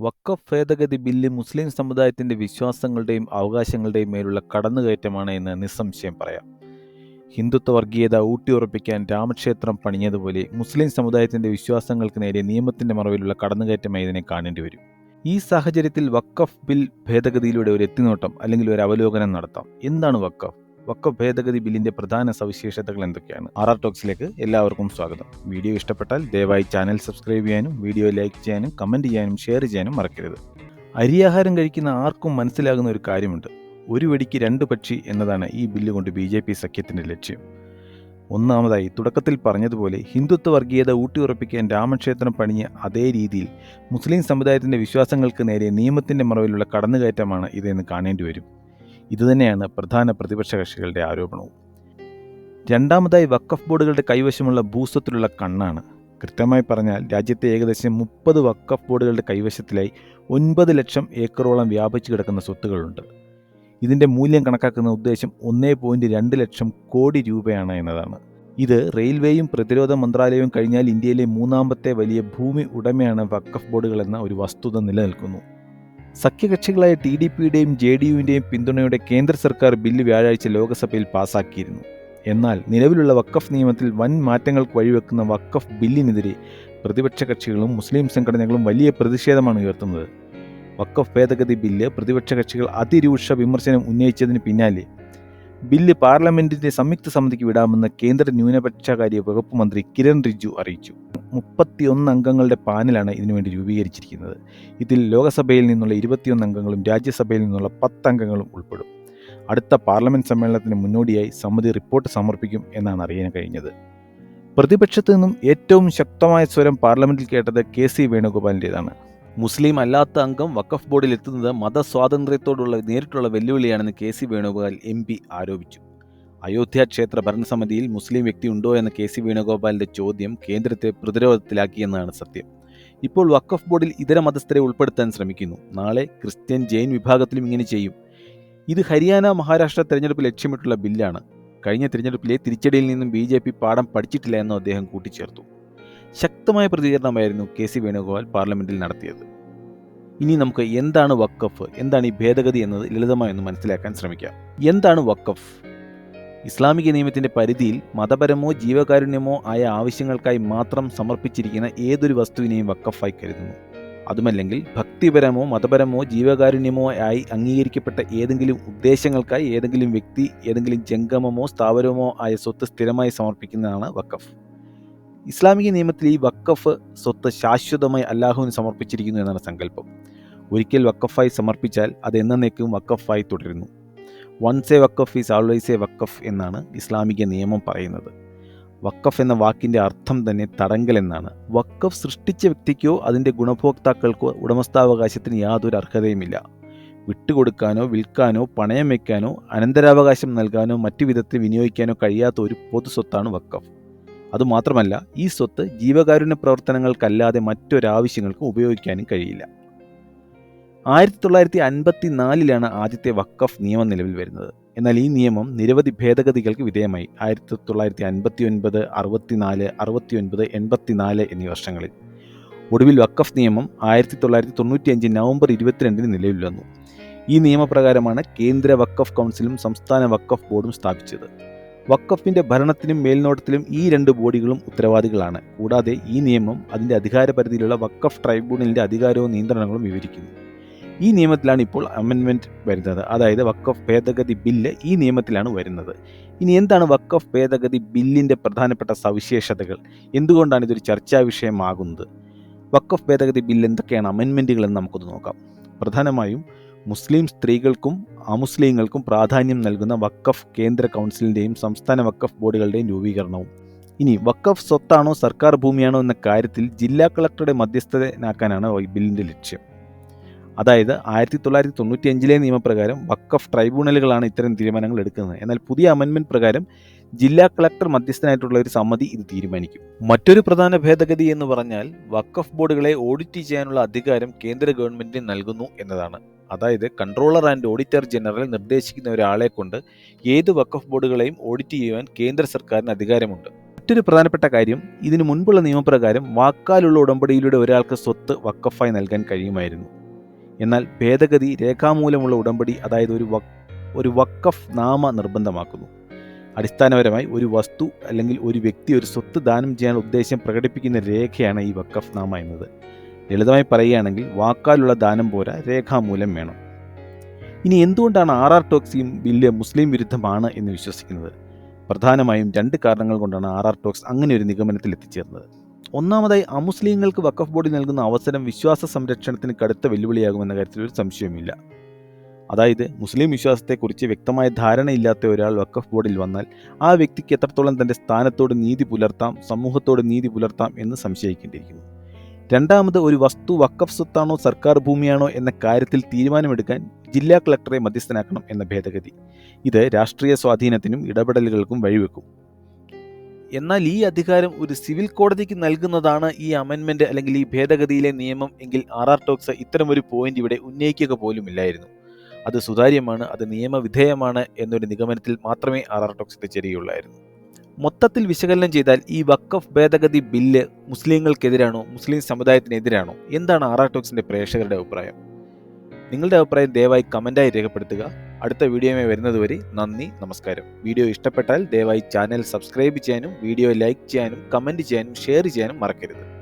വഖഫ് ഭേദഗതി ബില്ല് മുസ്ലിം സമുദായത്തിന്റെ വിശ്വാസങ്ങളുടെയും അവകാശങ്ങളുടെയും മേലുള്ള കടന്നുകയറ്റമാണ് എന്ന് നിസ്സംശയം പറയാം. ഹിന്ദുത്വ വർഗീയത ഊട്ടിയുറപ്പിക്കാൻ രാമക്ഷേത്രം പണിഞ്ഞതുപോലെ മുസ്ലിം സമുദായത്തിന്റെ വിശ്വാസങ്ങൾക്ക് നേരെ നിയമത്തിന്റെ മറവിലുള്ള കടന്നുകയറ്റമായി ഇതിനെ കാണേണ്ടി വരും. ഈ സാഹചര്യത്തിൽ വക്കഫ് ബിൽ ഭേദഗതിയിലൂടെ ഒരു എത്തിനോട്ടം അല്ലെങ്കിൽ ഒരു അവലോകനം നടത്താം. എന്താണ് വഖഫ്? വഖഫ് ഭേദഗതി ബില്ലിന്റെ പ്രധാന സവിശേഷതകൾ എന്തൊക്കെയാണ്? ആർ ആർ ടോക്സിലേക്ക് എല്ലാവർക്കും സ്വാഗതം. വീഡിയോ ഇഷ്ടപ്പെട്ടാൽ ദയവായി ചാനൽ സബ്സ്ക്രൈബ് ചെയ്യാനും വീഡിയോ ലൈക്ക് ചെയ്യാനും കമന്റ് ചെയ്യാനും ഷെയർ ചെയ്യാനും മറക്കരുത്. അരിയാഹാരം കഴിക്കുന്ന ആർക്കും മനസ്സിലാകുന്ന ഒരു കാര്യമുണ്ട്. ഒരു വെടിക്ക് രണ്ട് പക്ഷി എന്നതാണ് ഈ ബില്ല് കൊണ്ട് ബി ജെ പി സഖ്യത്തിന്റെ ലക്ഷ്യം. ഒന്നാമതായി തുടക്കത്തിൽ പറഞ്ഞതുപോലെ ഹിന്ദുത്വ വർഗീയത ഊട്ടിയുറപ്പിക്കാൻ രാമക്ഷേത്രം പണിഞ്ഞ അതേ രീതിയിൽ മുസ്ലിം സമുദായത്തിന്റെ വിശ്വാസങ്ങൾക്ക് നേരെ നിയമത്തിന്റെ മറവിലുള്ള കടന്നുകയറ്റമാണ് ഇതെന്ന് കാണേണ്ടി വരും. ഇതുതന്നെയാണ് പ്രധാന പ്രതിപക്ഷ കക്ഷികളുടെ ആരോപണവും. രണ്ടാമതായി വക്കഫ് ബോർഡുകളുടെ കൈവശമുള്ള ഭൂസ്വത്തിലുള്ള കണ്ണാണ്. കൃത്യമായി പറഞ്ഞാൽ രാജ്യത്തെ ഏകദേശം മുപ്പത് വക്കഫ് ബോർഡുകളുടെ കൈവശത്തിലായി ഒൻപത് ലക്ഷം ഏക്കറോളം വ്യാപിച്ചു കിടക്കുന്ന സ്വത്തുകളുണ്ട്. ഇതിന്റെ മൂല്യം കണക്കാക്കുന്ന ഉദ്ദേശം ഒന്നേ പോയിന്റ് രണ്ട് ലക്ഷം കോടി രൂപയാണ് എന്നതാണ്. ഇത് റെയിൽവേയും പ്രതിരോധ മന്ത്രാലയവും കഴിഞ്ഞാൽ ഇന്ത്യയിലെ മൂന്നാമത്തെ വലിയ ഭൂമി ഉടമയാണ് വക്കഫ് ബോർഡുകൾ എന്ന ഒരു വസ്തുത നിലനിൽക്കുന്നു. സഖ്യകക്ഷികളായ ടി ഡി പിയുടെയും ജെ ഡി യുവിന്റെയും പിന്തുണയോടെ കേന്ദ്ര സർക്കാർ ബില്ല് വ്യാഴാഴ്ച ലോക്സഭയിൽ പാസാക്കിയിരുന്നു. എന്നാൽ നിലവിലുള്ള വക്കഫ് നിയമത്തിൽ വൻ മാറ്റങ്ങൾക്ക് വഴിവെക്കുന്ന വക്കഫ് ബില്ലിനെതിരെ പ്രതിപക്ഷ കക്ഷികളും മുസ്ലിം സംഘടനകളും വലിയ പ്രതിഷേധമാണ് ഉയർത്തുന്നത്. വക്കഫ് ഭേദഗതി ബില്ല് പ്രതിപക്ഷ കക്ഷികൾ അതിരൂക്ഷ വിമർശനം ഉന്നയിച്ചതിന് പിന്നാലെ ബില്ല് പാർലമെന്റിന്റെ സംയുക്ത സമിതിക്ക് വിടാമെന്ന് കേന്ദ്ര ന്യൂനപക്ഷകാര്യ വകുപ്പ് മന്ത്രി കിരൺ റിജ്ജു അറിയിച്ചു. മുപ്പത്തിയൊന്ന് അംഗങ്ങളുടെ പാനലാണ് ഇതിനുവേണ്ടി രൂപീകരിച്ചിരിക്കുന്നത്. ഇതിൽ ലോകസഭയിൽ നിന്നുള്ള ഇരുപത്തിയൊന്ന് അംഗങ്ങളും രാജ്യസഭയിൽ നിന്നുള്ള പത്ത് അംഗങ്ങളും ഉൾപ്പെടും. അടുത്ത പാർലമെന്റ് സമ്മേളനത്തിന് മുന്നോടിയായി സമിതി റിപ്പോർട്ട് സമർപ്പിക്കും എന്നാണ് അറിയാൻ കഴിഞ്ഞത്. പ്രതിപക്ഷത്തു നിന്നും ഏറ്റവും ശക്തമായ സ്വരം പാർലമെന്റിൽ കേട്ടത് കെ സി വേണുഗോപാലിന്റെതാണ് മുസ്ലിം അല്ലാത്ത അംഗം വഖഫ് ബോർഡിൽ എത്തുന്നത് മതസ്വാതന്ത്ര്യത്തോടുള്ള നേരിട്ടുള്ള വെല്ലുവിളിയാണെന്ന് K C Venugopal M P ആരോപിച്ചു. അയോധ്യ ക്ഷേത്ര ഭരണസമിതിയിൽ മുസ്ലിം വ്യക്തി ഉണ്ടോ എന്ന കെ സി വേണുഗോപാലിന്റെ ചോദ്യം കേന്ദ്രത്തെ പ്രതിരോധത്തിലാക്കിയെന്നാണ് സത്യം. ഇപ്പോൾ വഖഫ് ബോർഡിൽ ഇതര മതസ്ഥരെ ഉൾപ്പെടുത്താൻ ശ്രമിക്കുന്നു. നാളെ ക്രിസ്ത്യൻ ജെയിൻ വിഭാഗത്തിലും ഇങ്ങനെ ചെയ്യും. ഇത് ഹരിയാന മഹാരാഷ്ട്ര തെരഞ്ഞെടുപ്പ് ലക്ഷ്യമിട്ടുള്ള ബില്ലാണ്. കഴിഞ്ഞ തിരഞ്ഞെടുപ്പിലെ തിരിച്ചടിയിൽ നിന്നും ബി പാഠം പഠിച്ചിട്ടില്ല എന്നും അദ്ദേഹം കൂട്ടിച്ചേർത്തു. ശക്തമായ പ്രതികരണമായിരുന്നു കെ സി വേണുഗോപാൽ പാർലമെന്റിൽ നടത്തിയത്. ഇനി നമുക്ക് എന്താണ് വക്കഫ് എന്താണ് ഈ ഭേദഗതി എന്നത് ലളിതമായി ഒന്ന് മനസ്സിലാക്കാൻ ശ്രമിക്കാം. എന്താണ് വക്കഫ് ഇസ്ലാമിക നിയമത്തിന്റെ പരിധിയിൽ മതപരമോ ജീവകാരുണ്യമോ ആയ ആവശ്യങ്ങൾക്കായി മാത്രം സമർപ്പിച്ചിരിക്കുന്ന ഏതൊരു വസ്തുവിനെയും വക്കഫായി കരുതുന്നു. അതുമല്ലെങ്കിൽ ഭക്തിപരമോ മതപരമോ ജീവകാരുണ്യമോ ആയി അംഗീകരിക്കപ്പെട്ട ഏതെങ്കിലും ഉദ്ദേശങ്ങൾക്കായി ഏതെങ്കിലും വ്യക്തി ഏതെങ്കിലും ജംഗമമോ സ്ഥാപനമോ ആയ സ്വത്ത് സ്ഥിരമായി സമർപ്പിക്കുന്നതാണ് വക്കഫ് ഇസ്ലാമിക നിയമത്തിൽ ഈ വക്കഫ് സ്വത്ത് ശാശ്വതമായി അല്ലാഹുവിന് സമർപ്പിച്ചിരിക്കുന്നു എന്നാണ് സങ്കല്പം. ഒരിക്കൽ വക്കഫായി സമർപ്പിച്ചാൽ അത് എന്നേക്കും വക്കഫായി തുടരുന്നു. വൺസ് എ വക്കഫ് ഈസ് ആൾവേസ് എ വക്കഫ് എന്നാണ് ഇസ്ലാമിക നിയമം പറയുന്നത്. വക്കഫ് എന്ന വാക്കിന്റെ അർത്ഥം തന്നെ തടങ്കൽ എന്നാണ്. വക്കഫ് സൃഷ്ടിച്ച വ്യക്തിക്കോ അതിന്റെ ഗുണഭോക്താക്കൾക്കോ ഉടമസ്ഥാവകാശത്തിന് യാതൊരു അർഹതയുമില്ല. വിട്ടുകൊടുക്കാനോ വിൽക്കാനോ പണയം വയ്ക്കാനോ അനന്തരാവകാശം നൽകാനോ മറ്റു വിധത്തിൽ വിനിയോഗിക്കാനോ കഴിയാത്ത ഒരു പൊതു സ്വത്താണ് വക്കഫ് അതുമാത്രമല്ല ഈ സ്വത്ത് ജീവകാരുണ്യ പ്രവർത്തനങ്ങൾക്കല്ലാതെ മറ്റൊരാവശ്യങ്ങൾക്കും ഉപയോഗിക്കാനും കഴിയില്ല. ആയിരത്തി തൊള്ളായിരത്തി അൻപത്തി നാലിലാണ് ആദ്യത്തെ വക്കഫ് നിയമം നിലവിൽ വരുന്നത്. എന്നാൽ ഈ നിയമം നിരവധി ഭേദഗതികൾക്ക് വിധേയമായി. ആയിരത്തി തൊള്ളായിരത്തി അൻപത്തി ഒൻപത് അറുപത്തിനാല് അറുപത്തി ഒൻപത് എൺപത്തിനാല് എന്നീ വർഷങ്ങളിൽ. ഒടുവിൽ വക്കഫ് നിയമം ആയിരത്തി തൊള്ളായിരത്തി തൊണ്ണൂറ്റി അഞ്ച് നവംബർ ഇരുപത്തിരണ്ടിന് നിലവിൽ വന്നു. ഈ നിയമപ്രകാരമാണ് കേന്ദ്ര വക്കഫ് കൗൺസിലും സംസ്ഥാന വക്കഫ് ബോർഡും സ്ഥാപിച്ചത്. വക്കഫിന്റെ ഭരണത്തിനും മേൽനോട്ടത്തിലും ഈ രണ്ട് ബോഡികളും ഉത്തരവാദികളാണ്. കൂടാതെ ഈ നിയമം അതിന്റെ അധികാരപരിധിയിലുള്ള വക്കഫ് ട്രൈബ്യൂണലിന്റെ അധികാരവും നിയന്ത്രണങ്ങളും വിവരിക്കുന്നു. ഈ നിയമത്തിലാണ് ഇപ്പോൾ അമെൻമെന്റ് വരുന്നത്. അതായത് വക്കഫ് ഭേദഗതി ബില്ല് ഈ നിയമത്തിലാണ് വരുന്നത്. ഇനി എന്താണ് വക്കഫ് ഭേദഗതി ബില്ലിന്റെ പ്രധാനപ്പെട്ട സവിശേഷതകൾ? എന്തുകൊണ്ടാണ് ഇതൊരു ചർച്ചാ വിഷയമാകുന്നത്? വക്കഫ് ഭേദഗതി ബില്ല് എന്തൊക്കെയാണ് അമെൻമെന്റുകൾ എന്ന് നമുക്കൊന്ന് നോക്കാം. പ്രധാനമായും മുസ്ലിം സ്ത്രീകൾക്കും അമുസ്ലിങ്ങൾക്കും പ്രാധാന്യം നൽകുന്ന വക്കഫ് കേന്ദ്ര കൗൺസിലിന്റെയും സംസ്ഥാന വക്കഫ് ബോർഡുകളുടെയും രൂപീകരണവും. ഇനി വക്കഫ് സ്വത്താണോ സർക്കാർ ഭൂമിയാണോ എന്ന കാര്യത്തിൽ ജില്ലാ കളക്ടറുടെ മധ്യസ്ഥനാക്കാനാണ് ബില്ലിന്റെ ലക്ഷ്യം. അതായത് ആയിരത്തി തൊള്ളായിരത്തി തൊണ്ണൂറ്റി അഞ്ചിലെ നിയമപ്രകാരം വക്കഫ് ട്രൈബ്യൂണലുകളാണ് ഇത്തരം തീരുമാനങ്ങൾ എടുക്കുന്നത്. എന്നാൽ പുതിയ അമെൻമെന്റ് പ്രകാരം ജില്ലാ കളക്ടർ മധ്യസ്ഥനായിട്ടുള്ള ഒരു സമിതി ഇത് തീരുമാനിക്കും. മറ്റൊരു പ്രധാന ഭേദഗതി എന്ന് പറഞ്ഞാൽ വക്കഫ് ബോർഡുകളെ ഓഡിറ്റ് ചെയ്യാനുള്ള അധികാരം കേന്ദ്ര ഗവൺമെന്റിന് നൽകുന്നു എന്നതാണ്. അതായത് കൺട്രോളർ ആൻഡ് ഓഡിറ്റർ ജനറൽ നിർദ്ദേശിക്കുന്ന ഒരാളെ കൊണ്ട് ഏത് വക്കഫ് ബോർഡുകളെയും ഓഡിറ്റ് ചെയ്യുവാൻ കേന്ദ്ര സർക്കാരിന് അധികാരമുണ്ട്. മറ്റൊരു പ്രധാനപ്പെട്ട കാര്യം ഇതിനു മുൻപുള്ള നിയമപ്രകാരം വാക്കാലുള്ള ഉടമ്പടിയിലൂടെ ഒരാൾക്ക് സ്വത്ത് വക്കഫായി നൽകാൻ കഴിയുമായിരുന്നു. എന്നാൽ ഭേദഗതി രേഖാമൂലമുള്ള ഉടമ്പടി അതായത് ഒരു വക് ഒരു വക്കഫ് നാമ നിർബന്ധമാക്കുന്നു. അടിസ്ഥാനപരമായി ഒരു വസ്തു അല്ലെങ്കിൽ ഒരു വ്യക്തി ഒരു സ്വത്ത് ദാനം ചെയ്യാൻ ഉദ്ദേശം പ്രകടിപ്പിക്കുന്ന രേഖയാണ് ഈ വക്കഫ് നാമ എന്നത്. ലളിതമായി പറയുകയാണെങ്കിൽ വാക്കാലുള്ള ദാനം പോരാ രേഖാമൂലം വേണം. ഇനി എന്തുകൊണ്ടാണ് ആർ ആർ ടോക്സ് ബില്ല് മുസ്ലിം വിരുദ്ധമാണ് എന്ന് വിശ്വസിക്കുന്നത്? പ്രധാനമായും രണ്ട് കാരണങ്ങൾ കൊണ്ടാണ് ആർ ആർ ടോക്സ് അങ്ങനെ ഒരു നിഗമനത്തിൽ എത്തിച്ചേർന്നത്. ഒന്നാമതായി അമുസ്ലിങ്ങൾക്ക് വഖഫ് ബോർഡിൽ നൽകുന്ന അവസരം വിശ്വാസ സംരക്ഷണത്തിന് കടുത്ത വെല്ലുവിളിയാകുമെന്ന കാര്യത്തിൽ ഒരു സംശയവുമില്ല. അതായത് മുസ്ലിം വിശ്വാസത്തെക്കുറിച്ച് വ്യക്തമായ ധാരണയില്ലാത്ത ഒരാൾ വഖഫ് ബോർഡിൽ വന്നാൽ ആ വ്യക്തിക്ക് എത്രത്തോളം തന്റെ സ്ഥാനത്തോട് നീതി പുലർത്താം സമൂഹത്തോട് നീതി പുലർത്താം എന്ന് സംശയിക്കേണ്ടിയിരിക്കുന്നു. രണ്ടാമത് ഒരു വസ്തു വക്കഫ് സ്വത്താണോ സർക്കാർ ഭൂമിയാണോ എന്ന കാര്യത്തിൽ തീരുമാനമെടുക്കാൻ ജില്ലാ കളക്ടറെ മധ്യസ്ഥനാക്കണം എന്ന ഭേദഗതി. ഇത് രാഷ്ട്രീയ സ്വാധീനത്തിനും ഇടപെടലുകൾക്കും വഴിവെക്കും. എന്നാൽ ഈ അധികാരം ഒരു സിവിൽ കോടതിക്ക് നൽകുന്നതാണ് ഈ അമെൻമെന്റ് അല്ലെങ്കിൽ ഈ ഭേദഗതിയിലെ നിയമം എങ്കിൽ ആർ ആർ ടോക്സ് ഇത്തരമൊരു പോയിന്റ് ഇവിടെ ഉന്നയിക്കുക പോലും ഇല്ലായിരുന്നു അത് സുതാര്യമാണ് അത് നിയമവിധേയമാണ് എന്നൊരു നിഗമനത്തിൽ മാത്രമേ ആർ ആർ ടോക്സ് എത്തിച്ചേരുകയുള്ളായിരുന്നു. മൊത്തത്തിൽ വിശകലനം ചെയ്താൽ ഈ വക്കഫ് ഭേദഗതി ബില്ല് മുസ്ലിങ്ങൾക്കെതിരാണോ മുസ്ലിം സമുദായത്തിനെതിരാണോ? എന്താണ് ആർ ടോക്സിന്റെ പ്രേക്ഷകരുടെ അഭിപ്രായം? നിങ്ങളുടെ അഭിപ്രായം ദയവായി കമന്റായി രേഖപ്പെടുത്തുക. അടുത്ത വീഡിയോയുമായി വരുന്നതുവരെ നന്ദി നമസ്കാരം. വീഡിയോ ഇഷ്ടപ്പെട്ടാൽ ദയവായി ചാനൽ സബ്സ്ക്രൈബ് ചെയ്യാനും വീഡിയോ ലൈക്ക് ചെയ്യാനും കമന്റ് ചെയ്യാനും ഷെയർ ചെയ്യാനും മറക്കരുത്.